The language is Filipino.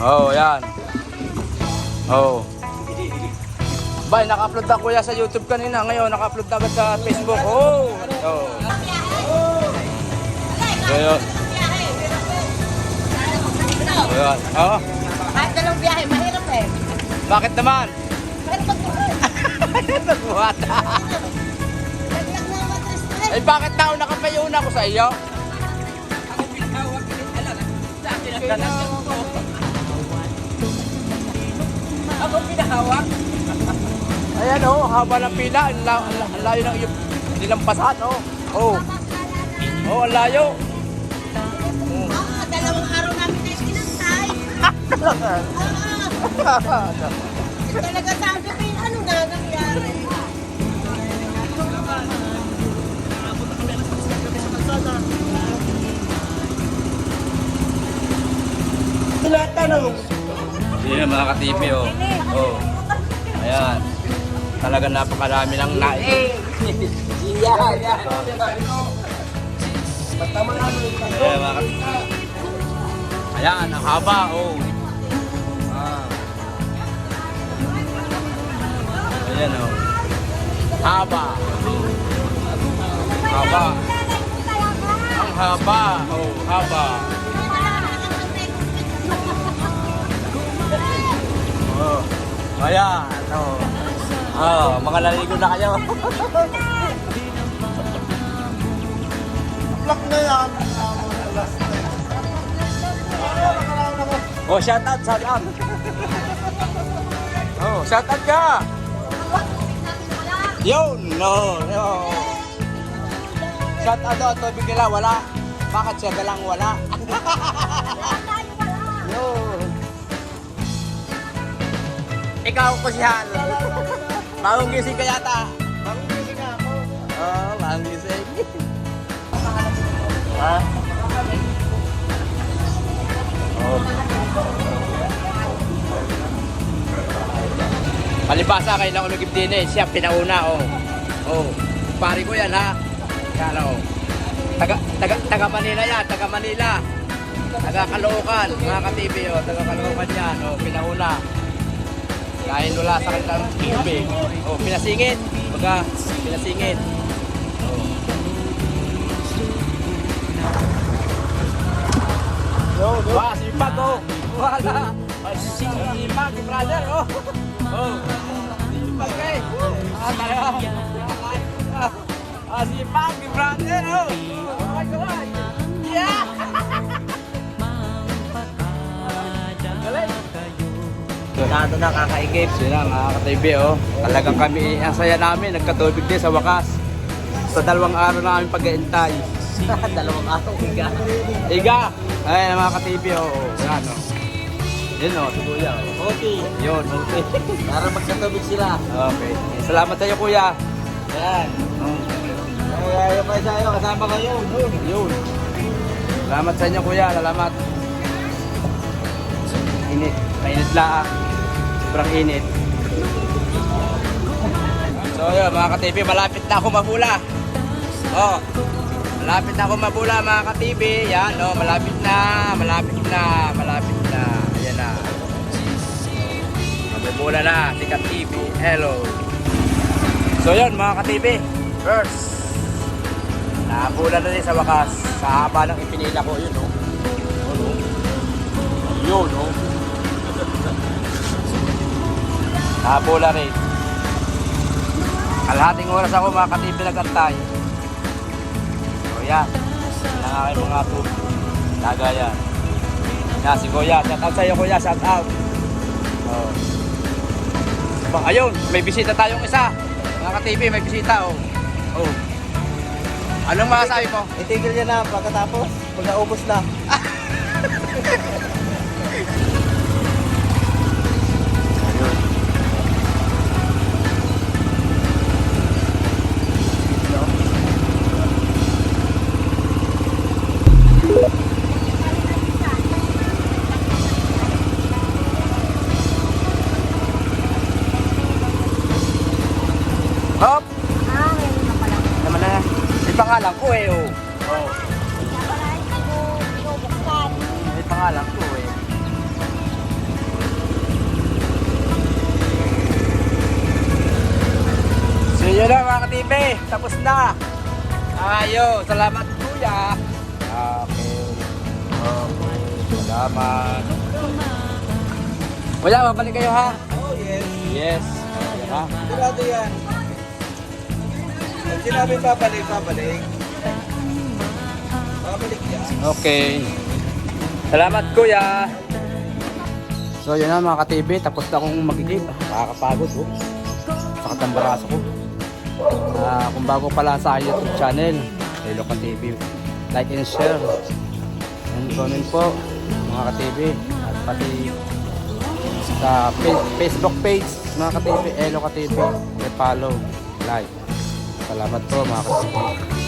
Oh, yan. Oh. Bay, naka-upload na kuya sa YouTube kanina. Ngayon, naka-upload na agad sa Facebook. Oh. Oh. So, yun. Oh. Kahit dalawang biyahe, mahirap eh. Bakit naman? Mahirap magbuhat. Nagbuhat. Laglag na matras na eh. Ay, bakit tao nakapayuna ko sa iyo? Ako pinahawak. Ayan oh, haba ng pila. Ang la- ang la- ang layo ng iyong nilampasan oh. Oh. Oh, ang layo. Ah, dalawang araw namin na sinantay. Ah, talaga sabi ko yun, ano na nangyari? Yan mga ka-TV oh. Oh. Ayan. Talagang napakarami ng nai. Yan, yan. Mga ka-TV. Ayan, ang haba oh. Ah. Ayan oh. Haba. Haba. Ang haba. Oh, haba. Ayan. Oh. Oh, mga naligo na kayo. Block na yan. Oh, shout out, shout out. oh, shout out ka. Yun, no, no. Shout out daw, tubig nila, wala. Bakit siya galang wala? Ikaw ko siya. Bagong gising ka yata. Bagong gising nga ako. Oh, bagong gising. ha? Oh. Palibasa kayo lang umigib din eh. Siya pinauna oh. Oh. Pari ko yan ha. Yan oh. Taga, taga, taga Manila yan. Taga Manila. Taga Caloocan. Mga ka-TV oh. Taga Caloocan yan. Oh. Pinauna. Dahil wala sa kanilang tubig. Oh. Pinasingit. Baga. Pinasingit. Oh. Wah, sipag oh. Wala. Sipag, brother oh. Oh. Sipag eh. Ah, talaga. Ah, sipag, brother oh. Kaway, kaway. Yeah. Nado na kakaigip. Na mga ka-TV oh. Talagang kami, ang saya namin, nagkatubig din sa wakas. Sa dalawang araw na kami pag-iintay. Dalawang araw higa. Iga! Ay, mga ka-TV oh. Yan oh. Yun oh, si Kuya oh. Okay. Yun, okay. Para magkatubig sila. Okay. Salamat sa iyo, Kuya. Yan. Ay, ayaw kayo sa iyo. Kasama kayo. Yun. Salamat sa inyo, Kuya. Salamat. Init. Mainit lang. Sobrang init. So yun, mga ka-TV, malapit na ako mabula. Oh, malapit na ako mabula, mga ka-TV. Yan, oh, malapit na, malapit na, malapit na. Ayan na. Mabubula na, si ka-TV. Hello. So yun, mga ka-TV. First, Nakabula na din sa wakas. Sa haba ng ipinila ko, yun, oh. Yun, oh. Yun, oh. Nakabula rin. Kalahating oras ako mga katipi nagantay. So, yan. Yan ang aking mga po. Taga yan. Si Kuya. Shout out sa'yo, Kuya. Shout out. Oh. Ba, ayun, may bisita tayong isa. Mga katipi, may bisita, oh. Oh. Anong masasabi mo? Itigil niya na pagkatapos. Pag naubos na. alam ko eh. So yun lang mga katipe, tapos na. Ayo, salamat kuya. Okay. Okay, salamat. Kuya, mabalik kayo ha? Oh, yes. Yes. Okay, ha? Sigurado yan. Pag sinabi babalik, babalik. Babalik yan. Okay. Salamat kuya. So yun na mga ka-TV, tapos na akong magigib. Nakakapagod oh. Sakit ang baraso ko. Ah, kung bago pala sa YouTube channel, Lelo ka TV, like and share. And comment po mga ka-TV at pati sa fa- Facebook page mga ka-TV, Elo ka TV, follow, like. Salamat po mga ka-TV.